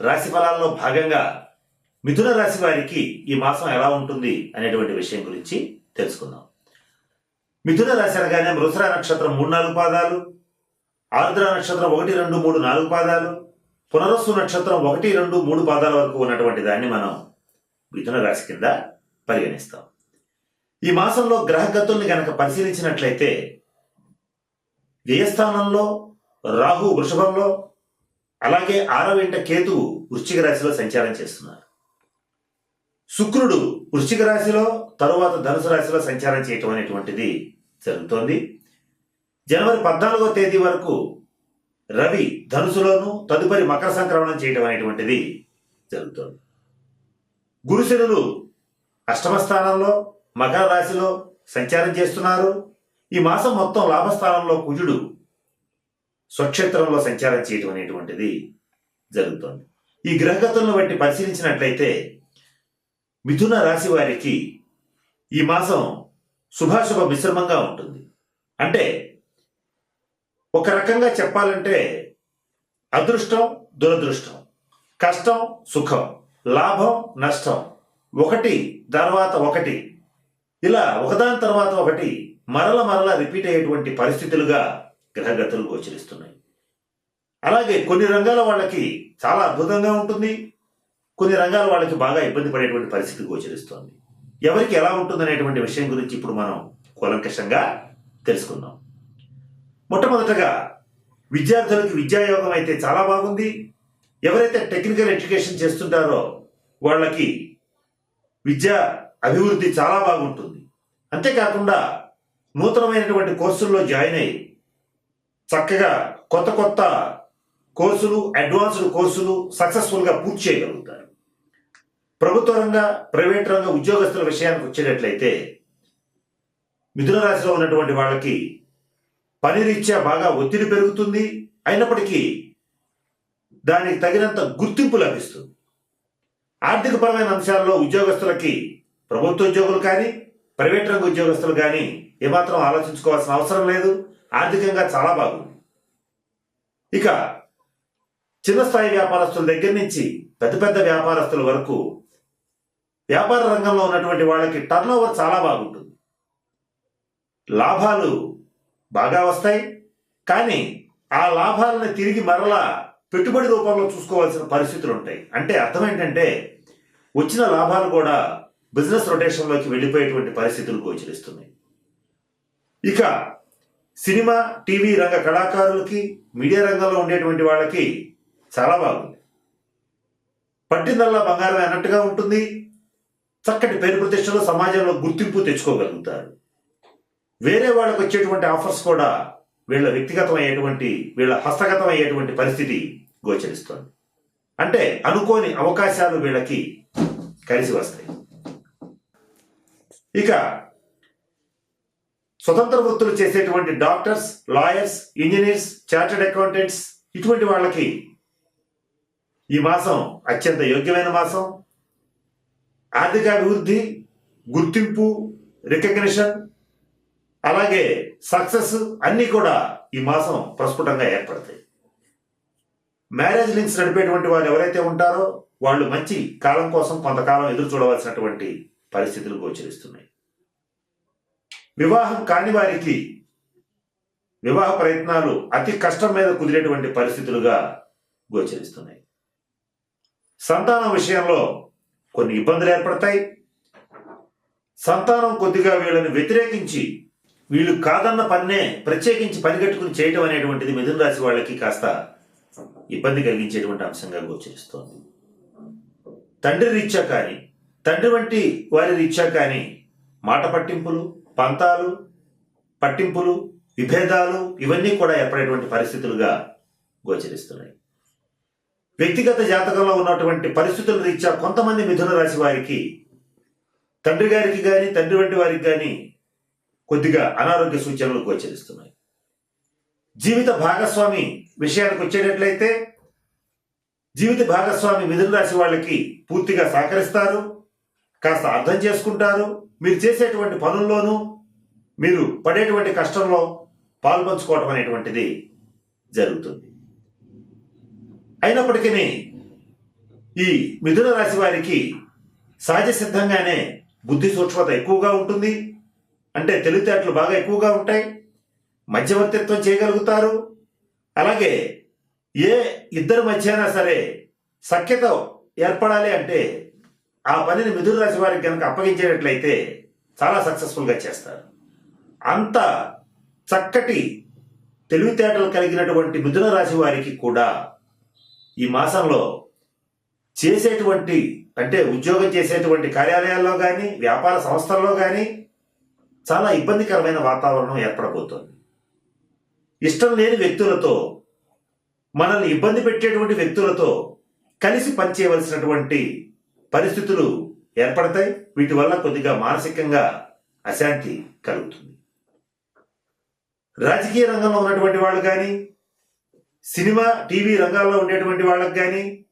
రాశి ఫలాల్లో భాగంగా మిథున రాశి వారికి ఈ మాసం ఎలా ఉంటుంది అనేటువంటి విషయం గురించి తెలుసుకుందాం. మిథున రాశి అనగానే మృసర నక్షత్రం మూడు నాలుగు పాదాలు ఆర్ద్ర నక్షత్రం ఒకటి రెండు మూడు నాలుగు పాదాలు పునరస్సు నక్షత్రం ఒకటి రెండు మూడు పాదాల వరకు ఉన్నటువంటి దాన్ని మనం మిథున రాశి కింద పరిగణిస్తాం. ఈ మాసంలో గ్రహగతుల్ని గనక పరిశీలించినట్లయితే వ్యయస్థానంలో రాహు వృషభంలో అలాగే ఆరవ ఇంట కేతువు వృశ్చిక రాశిలో సంచారం చేస్తున్నారు. శుక్రుడు వృశ్చిక రాశిలో తరువాత ధనుసు రాశిలో సంచారం చేయటం అనేటువంటిది జరుగుతోంది. జనవరి పద్నాలుగో తేదీ వరకు రవి ధనుసులోను తదుపరి మకర సంక్రమణం చేయటం అనేటువంటిది జరుగుతోంది. గురుశనులు అష్టమ స్థానంలో మకర రాశిలో సంచారం చేస్తున్నారు. ఈ మాసం మొత్తం లాభస్థానంలో కుజుడు స్వక్షేత్రంలో సంచారం చేయటం అనేటువంటిది జరుగుతోంది. ఈ గ్రహగతులను బట్టి పరిశీలించినట్లయితే మిథున రాశి వారికి ఈ మాసం శుభాశుభ మిశ్రమంగా ఉంటుంది. అంటే ఒక రకంగా చెప్పాలంటే అదృష్టం దురదృష్టం కష్టం సుఖం లాభం నష్టం. ఒకటి తర్వాత ఒకటి. ఇలా ఒకదాని తర్వాత ఒకటి మరల మరల రిపీట్ అయ్యేటువంటి పరిస్థితులుగా గ్రహగతులు గోచరిస్తున్నాయి. అలాగే కొన్ని రంగాల వాళ్ళకి చాలా అద్భుతంగా ఉంటుంది. కొన్ని రంగాల వాళ్ళకి బాగా ఇబ్బంది పడేటువంటి పరిస్థితి గోచరిస్తోంది. ఎవరికి ఎలా ఉంటుందనేటువంటి విషయం గురించి ఇప్పుడు మనం కూలంకషంగా తెలుసుకుందాం. మొట్టమొదటగా విద్యార్థులకి విద్యాయోగం అయితే చాలా బాగుంది. ఎవరైతే టెక్నికల్ ఎడ్యుకేషన్ చేస్తుంటారో వాళ్ళకి విద్య అభివృద్ధి చాలా బాగుంటుంది. అంతేకాకుండా నూతనమైనటువంటి కోర్సుల్లో జాయిన్ అయ్యి చక్కగా కొత్త కొత్త కోర్సులు అడ్వాన్స్డ్ కోర్సులు సక్సెస్ఫుల్గా పూర్తి చేయగలుగుతారు. ప్రభుత్వ రంగ ప్రైవేట్ రంగ ఉద్యోగస్తుల విషయానికి వచ్చేటట్లయితే మిథున రాశిలో ఉన్నటువంటి వాళ్ళకి పని రీత్యా బాగా ఒత్తిడి పెరుగుతుంది. అయినప్పటికీ దానికి తగినంత గుర్తింపు లభిస్తుంది. ఆర్థికపరమైన అంశాల్లో ఉద్యోగస్తులకి ప్రభుత్వ ఉద్యోగులు కానీ ప్రైవేట్ రంగ ఉద్యోగస్తులు కానీ ఏమాత్రం ఆలోచించుకోవాల్సిన అవసరం లేదు. ఆర్థికంగా చాలా బాగుంది. ఇక చిన్న స్థాయి వ్యాపారస్తుల దగ్గర నుంచి పెద్ద పెద్ద వ్యాపారస్తుల వరకు వ్యాపార రంగంలో ఉన్నటువంటి వాళ్ళకి టర్న్ చాలా బాగుంటుంది. లాభాలు బాగా వస్తాయి. కానీ ఆ లాభాలను తిరిగి మరలా పెట్టుబడి రూపంలో చూసుకోవాల్సిన పరిస్థితులు ఉంటాయి. అంటే అర్థం ఏంటంటే వచ్చిన లాభాలు కూడా బిజినెస్ రొటేషన్లోకి వెళ్ళిపోయేటువంటి పరిస్థితులు గోచరిస్తున్నాయి. ఇక సినిమా టీవీ రంగ కళాకారులకి మీడియా రంగంలో ఉండేటువంటి వాళ్ళకి చాలా బాగుంది. పట్టిందల్లా బంగారం అన్నట్టుగా ఉంటుంది. చక్కటి పేరు ప్రతిష్టలు సమాజంలో గుర్తింపు తెచ్చుకోగలుగుతారు. వేరే వాళ్ళకు వచ్చేటువంటి ఆఫర్స్ కూడా వీళ్ళ వ్యక్తిగతం అయ్యేటువంటి వీళ్ళ హస్తగతం అయ్యేటువంటి పరిస్థితి గోచరిస్తోంది. అంటే అనుకోని అవకాశాలు వీళ్ళకి కలిసి వస్తాయి. ఇక స్వతంత్ర వృత్తులు చేసేటువంటి doctors lawyers engineers chartered accountants ఇటువంటి వాళ్ళకి ఈ మాసం అత్యంత యోగ్యమైన మాసం. ఆర్థిక అభివృద్ధి గుర్తింపు రికగ్నిషన్ అలాగే సక్సెస్ అన్నీ కూడా ఈ మాసం ప్రస్ఫుటంగా ఏర్పడతాయి. మ్యారేజ్ లింక్స్ నడిపేటువంటి వాళ్ళు ఎవరైతే ఉంటారో వాళ్ళు మంచి కాలం కోసం కొంతకాలం ఎదురు చూడవలసినటువంటి పరిస్థితులు గోచరిస్తున్నాయి. వివాహం కాని వారికి వివాహ ప్రయత్నాలు అతి కష్టం మీద కుదిరేటువంటి పరిస్థితులుగా గోచరిస్తున్నాయి. సంతానం విషయంలో కొన్ని ఇబ్బందులు ఏర్పడతాయి. సంతానం కొద్దిగా వీళ్ళని వ్యతిరేకించి వీళ్ళు కాదన్న పన్నే ప్రత్యేకించి పనిగట్టుకుని చేయటం అనేటువంటిది మిథున రాశి వాళ్ళకి కాస్త ఇబ్బంది కలిగించేటువంటి అంశంగా గోచరిస్తోంది. తండ్రి రీత్యా కానీ తండ్రి వంటి వారి రీత్యా కానీ మాట పట్టింపులు పంతాలు పట్టింపులు విభేదాలు ఇవన్నీ కూడా ఏర్పడేటువంటి పరిస్థితులుగా గోచరిస్తున్నాయి. వ్యక్తిగత జాతకంలో ఉన్నటువంటి పరిస్థితుల రీత్యా కొంతమంది మిథున రాశి వారికి తండ్రి గారికి కానీ తండ్రి వంటి వారికి కానీ కొద్దిగా అనారోగ్య సూచనలు గోచరిస్తున్నాయి. జీవిత భాగస్వామి విషయానికి వచ్చేటట్లయితే జీవిత భాగస్వామి మిథున రాశి వాళ్ళకి పూర్తిగా సహకరిస్తారు. కాస్త అర్థం చేసుకుంటారు. మీరు చేసేటువంటి పనుల్లోనూ మీరు పడేటువంటి కష్టంలో పాల్పంచుకోవటం అనేటువంటిది జరుగుతుంది. అయినప్పటికీ ఈ మిథున రాశి వారికి సహజ సిద్ధంగానే బుద్ధి సూక్ష్మత ఎక్కువగా ఉంటుంది. అంటే తెలివితేటలు బాగా ఎక్కువగా ఉంటాయి. మధ్యవర్తిత్వం చేయగలుగుతారు. అలాగే ఏ ఇద్దరి మధ్య అయినా సరే సఖ్యత ఏర్పడాలి అంటే ఆ పనిని మిథున రాశి వారికి కనుక అప్పగించేటట్లయితే చాలా సక్సెస్ఫుల్గా చేస్తారు. అంత చక్కటి తెలివితేటలు కలిగినటువంటి మిథున రాశి వారికి కూడా ఈ మాసంలో చేసేటువంటి అంటే ఉద్యోగం చేసేటువంటి కార్యాలయాల్లో కానీ వ్యాపార సంస్థల్లో కానీ చాలా ఇబ్బందికరమైన వాతావరణం ఏర్పడబోతోంది. ఇష్టం లేని వ్యక్తులతో మనల్ని ఇబ్బంది పెట్టేటువంటి వ్యక్తులతో కలిసి పనిచేయవలసినటువంటి పరిస్థితులు ఏర్పడతాయి. వీటి వల్ల కొద్దిగా మానసికంగా అశాంతి కలుగుతుంది. రాజకీయ రంగంలో ఉన్నటువంటి వాళ్ళు కానీ సినిమా టీవీ రంగాల్లో ఉండేటువంటి వాళ్ళకి కానీ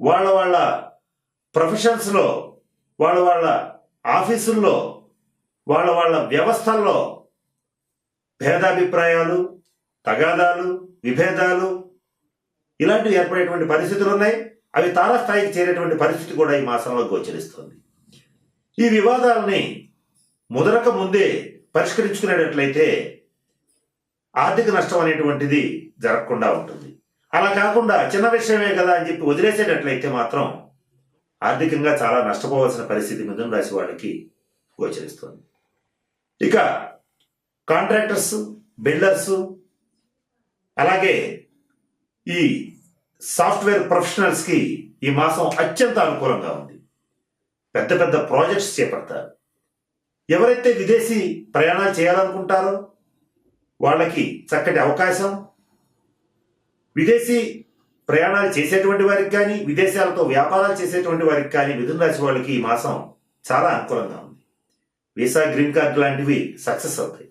వాళ్ళ వాళ్ళ ప్రొఫెషన్స్లో వాళ్ళ వాళ్ళ ఆఫీసుల్లో వాళ్ళ వాళ్ళ వ్యవస్థల్లో భేదాభిప్రాయాలు తగాదాలు విభేదాలు ఇలాంటివి ఏర్పడేటువంటి పరిస్థితులు ఉన్నాయి. అవి తారాస్థాయికి చేరేటువంటి పరిస్థితి కూడా ఈ మాసంలో గోచరిస్తుంది. ఈ వివాదాలని ముదరక ముందే పరిష్కరించుకునేటట్లయితే ఆర్థిక నష్టం అనేటువంటిది జరగకుండా ఉంటుంది. అలా కాకుండా చిన్న విషయమే కదా అని చెప్పి వదిలేసేటట్లయితే మాత్రం ఆర్థికంగా చాలా నష్టపోవాల్సిన పరిస్థితి మిథున రాశి వాళ్ళకి గోచరిస్తుంది. ఇక కాంట్రాక్టర్స్ బిల్డర్స్ అలాగే ఈ సాఫ్ట్వేర్ ప్రొఫెషనల్స్కి ఈ మాసం అత్యంత అనుకూలంగా ఉంది. పెద్ద పెద్ద ప్రాజెక్ట్స్ చేపడతారు. ఎవరైతే విదేశీ ప్రయాణాలు చేయాలనుకుంటారో వాళ్ళకి చక్కటి అవకాశం. విదేశీ ప్రయాణాలు చేసేటువంటి వారికి కానీ విదేశాలతో వ్యాపారాలు చేసేటువంటి వారికి కానీ మిథున రాశి వాళ్ళకి ఈ మాసం చాలా అనుకూలంగా ఉంది. వీసా గ్రీన్ కార్డు లాంటివి సక్సెస్ అవుతాయి.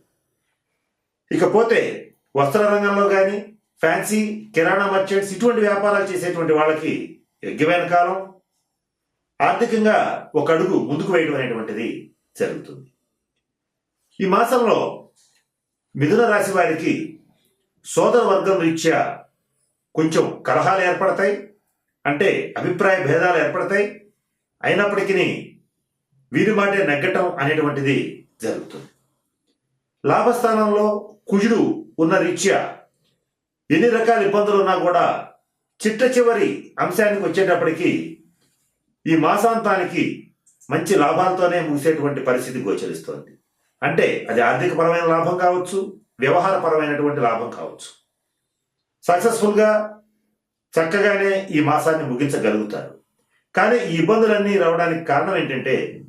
ఇకపోతే వస్త్ర రంగంలో కానీ ఫ్యాన్సీ కిరాణా మర్చెంట్స్ ఇటువంటి వ్యాపారాలు చేసేటువంటి వాళ్ళకి యజ్ఞమైన కాలం ఆర్థికంగా ఒక అడుగు ముందుకు వేయడం అనేటువంటిది జరుగుతుంది. ఈ మాసంలో మిథున రాశి వారికి సోదర వర్గం రీత్యా కొంచెం కలహాలు ఏర్పడతాయి. అంటే అభిప్రాయ భేదాలు ఏర్పడతాయి. అయినప్పటికీ వీరి మాటే నెగ్గటం అనేటువంటిది జరుగుతుంది. లాభస్థానంలో కుజుడు ఉన్న రీత్యా ఎన్ని రకాల ఇబ్బందులు ఉన్నా కూడా చిట్ట చివరి అంశానికి వచ్చేటప్పటికి ఈ మాసాంతానికి మంచి లాభాలతోనే ముగిసేటువంటి పరిస్థితి గోచరిస్తోంది. అంటే అది ఆర్థికపరమైన లాభం కావచ్చు వ్యవహారపరమైనటువంటి లాభం కావచ్చు. సక్సెస్ఫుల్గా చక్కగానే ఈ మాసాన్ని ముగించగలుగుతారు. కానీ ఈ ఇబ్బందులన్నీ రావడానికి కారణం ఏంటంటే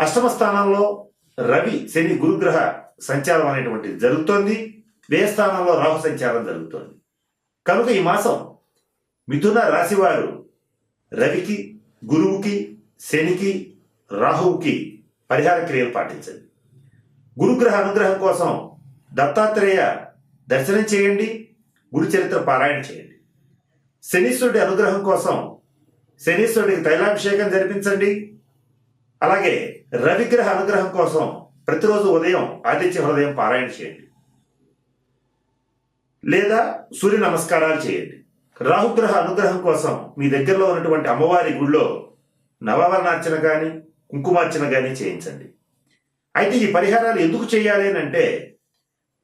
అష్టమ స్థానంలో రవి శని గురుగ్రహ సంచారం అనేటువంటిది జరుగుతోంది. వ్యయ స్థానంలో రాహు సంచారం జరుగుతోంది. కనుక ఈ మాసం మిథున రాశివారు రవికి గురువుకి శనికి రాహువుకి పరిహార క్రియలు పాటించండి. గురుగ్రహ అనుగ్రహం కోసం దత్తాత్రేయ దర్శనం చేయండి గురు చరిత్ర పారాయణ చేయండి. శనీశ్వరుడి అనుగ్రహం కోసం శనీశ్వరుడికి తైలాభిషేకం జరిపించండి. అలాగే రవిగ్రహ అనుగ్రహం కోసం ప్రతిరోజు ఉదయం ఆదిత్య హృదయం పారాయణ చేయండి. లేదా సూర్య నమస్కారాలు చేయండి. రాహుగ్రహ అనుగ్రహం కోసం మీ దగ్గరలో ఉన్నటువంటి అమ్మవారి గుళ్ళో నవవర్ణార్చన కానీ కుంకుమార్చన కానీ చేయించండి. అయితే ఈ పరిహారాలు ఎందుకు చేయాలి అని అంటే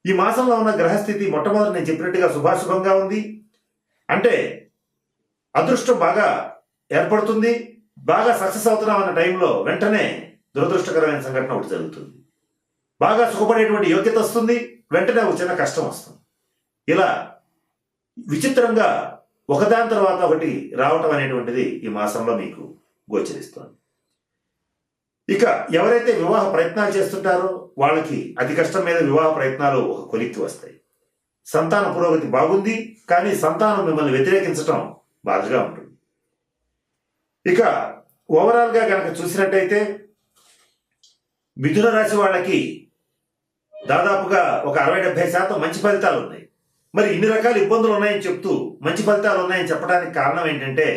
ఈ మాసంలో ఉన్న గ్రహస్థితి మొట్టమొదటి నేను చెప్పినట్టుగా శుభాశుభంగా ఉంది. అంటే అదృష్టం బాగా ఏర్పడుతుంది బాగా సక్సెస్ అవుతున్నాం అన్న టైంలో వెంటనే దురదృష్టకరమైన సంఘటన ఒకటి జరుగుతుంది. బాగా సుఖపడేటువంటి యోగ్యత వస్తుంది వెంటనే ఒక చిన్న కష్టం వస్తుంది. ఇలా విచిత్రంగా ఒకదాని తర్వాత ఒకటి రావటం అనేటువంటిది ఈ మాసంలో మీకు గోచరిస్తోంది. ఇక ఎవరైతే వివాహ ప్రయత్నాలు చేస్తుంటారో వాళ్ళకి అతి కష్టం మీద వివాహ ప్రయత్నాలు ఒక కొలిక్కి వస్తాయి. సంతాన పురోగతి బాగుంది కానీ సంతానం మిమ్మల్ని వ్యతిరేకించటం బాధగా ఉంటుంది. ఇక ఓవరాల్గా కనుక చూసినట్టయితే మిథున రాశి వాళ్ళకి దాదాపుగా ఒక అరవై డెబ్బై శాతం మంచి ఫలితాలు ఉన్నాయి. మరి ఇన్ని రకాల ఇబ్బందులు ఉన్నాయని చెప్తూ మంచి ఫలితాలు ఉన్నాయని చెప్పడానికి కారణం ఏంటంటే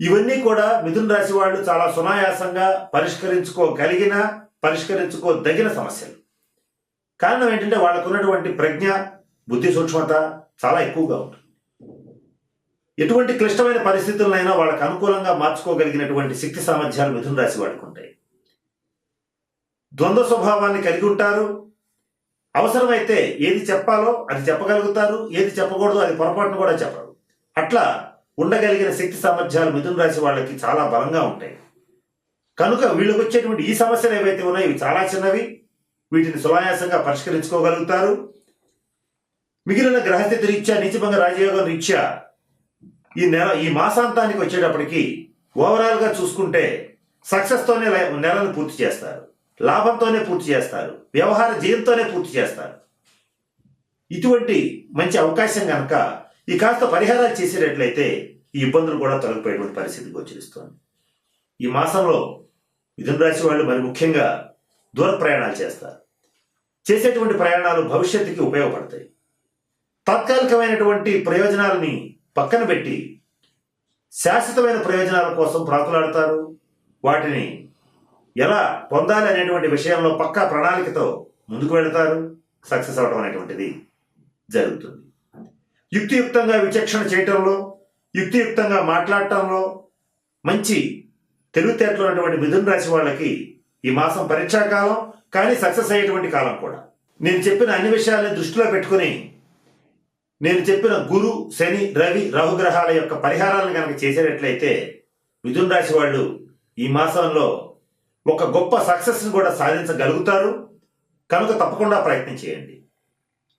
ఇవన్నీ కూడా మిథున రాశి వాళ్ళు చాలా సునాయాసంగా పరిష్కరించుకోగలిగిన పరిష్కరించుకోదగిన సమస్యలు. కారణం ఏంటంటే వాళ్ళకు ఉన్నటువంటి ప్రజ్ఞ బుద్ధి సూక్ష్మత చాలా ఎక్కువగా ఉంటుంది. ఎటువంటి క్లిష్టమైన పరిస్థితులనైనా వాళ్ళకు అనుకూలంగా మార్చుకోగలిగినటువంటి శక్తి సామర్థ్యాలు మిథున రాశి వాళ్ళకు ఉంటాయి. ద్వంద్వ స్వభావాన్ని కలిగి ఉంటారు అవసరమైతే ఏది చెప్పాలో అది చెప్పగలుగుతారు ఏది చెప్పకూడదు అది పొరపాటును కూడా చెప్పరు. అట్లా ఉండగలిగిన శక్తి సామర్థ్యాలు మిథున రాశి వాళ్ళకి చాలా బలంగా ఉంటాయి. కనుక వీళ్ళకి వచ్చేటువంటి ఈ సమస్యలు ఏవైతే ఉన్నాయో ఇవి చాలా చిన్నవి వీటిని సునాయాసంగా పరిష్కరించుకోగలుగుతారు. మిగిలిన గ్రహస్థితి రీత్యా నిత్యభంగ రాజయోగం రీత్యా ఈ నెల ఈ మాసాంతానికి వచ్చేటప్పటికి ఓవరాల్గా చూసుకుంటే సక్సెస్తోనే లై- నెలను పూర్తి చేస్తారు. లాభంతోనే పూర్తి చేస్తారు. వ్యవహార జయంతోనే పూర్తి చేస్తారు. ఇటువంటి మంచి అవకాశం కనుక ఈ కాస్త పరిహారాలు చేసేటట్లయితే ఈ ఇబ్బందులు కూడా తొలగిపోయేటువంటి పరిస్థితి గోచరిస్తోంది ఈ మాసంలో మిథున రాశి వాళ్ళు మరి ముఖ్యంగా దూర ప్రయాణాలు చేస్తారు. చేసేటువంటి ప్రయాణాలు భవిష్యత్తుకి ఉపయోగపడతాయి. తాత్కాలికమైనటువంటి ప్రయోజనాలని పక్కన పెట్టి శాశ్వతమైన ప్రయోజనాల కోసం ప్రాకులాడతారు వాటిని ఎలా పొందాలి అనేటువంటి విషయంలో పక్కా ప్రణాళికతో ముందుకు వెళతారు? సక్సెస్ అవడం అనేటువంటిది జరుగుతుంది. యుక్తియుక్తంగా విచక్షణ చేయటంలో యుక్తియుక్తంగా మాట్లాడటంలో మంచి తెలివితేటలు ఉన్నటువంటి మిథున రాశి వాళ్ళకి ఈ మాసం పరీక్షా కాలం కానీ సక్సెస్ అయ్యేటువంటి కాలం కూడా. నేను చెప్పిన అన్ని విషయాలని దృష్టిలో పెట్టుకుని నేను చెప్పిన గురు శని రవి రాహుగ్రహాల యొక్క పరిహారాలను కనుక చేసేటట్లయితే మిథున రాశి వాళ్ళు ఈ మాసంలో ఒక గొప్ప సక్సెస్ని కూడా సాధించగలుగుతారు. కనుక తప్పకుండా ప్రయత్నం చేయండి.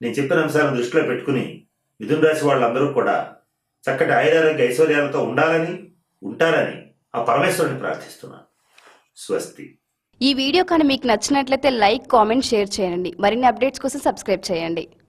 నేను చెప్పిన అంశాలను దృష్టిలో పెట్టుకుని మిథున రాశి వాళ్ళందరూ కూడా చక్కటి ఆయురారోగ్య ఐశ్వర్యాలతో ఉండాలని ఉంటారని ఆ పరమేశ్వరుని ప్రార్థిస్తున్నాను. స్వస్తి. ఈ వీడియో కానీ మీకు నచ్చినట్లయితే లైక్ కామెంట్ షేర్ చేయండి. మరిన్ని అప్డేట్స్ కోసం సబ్స్క్రైబ్ చేయండి.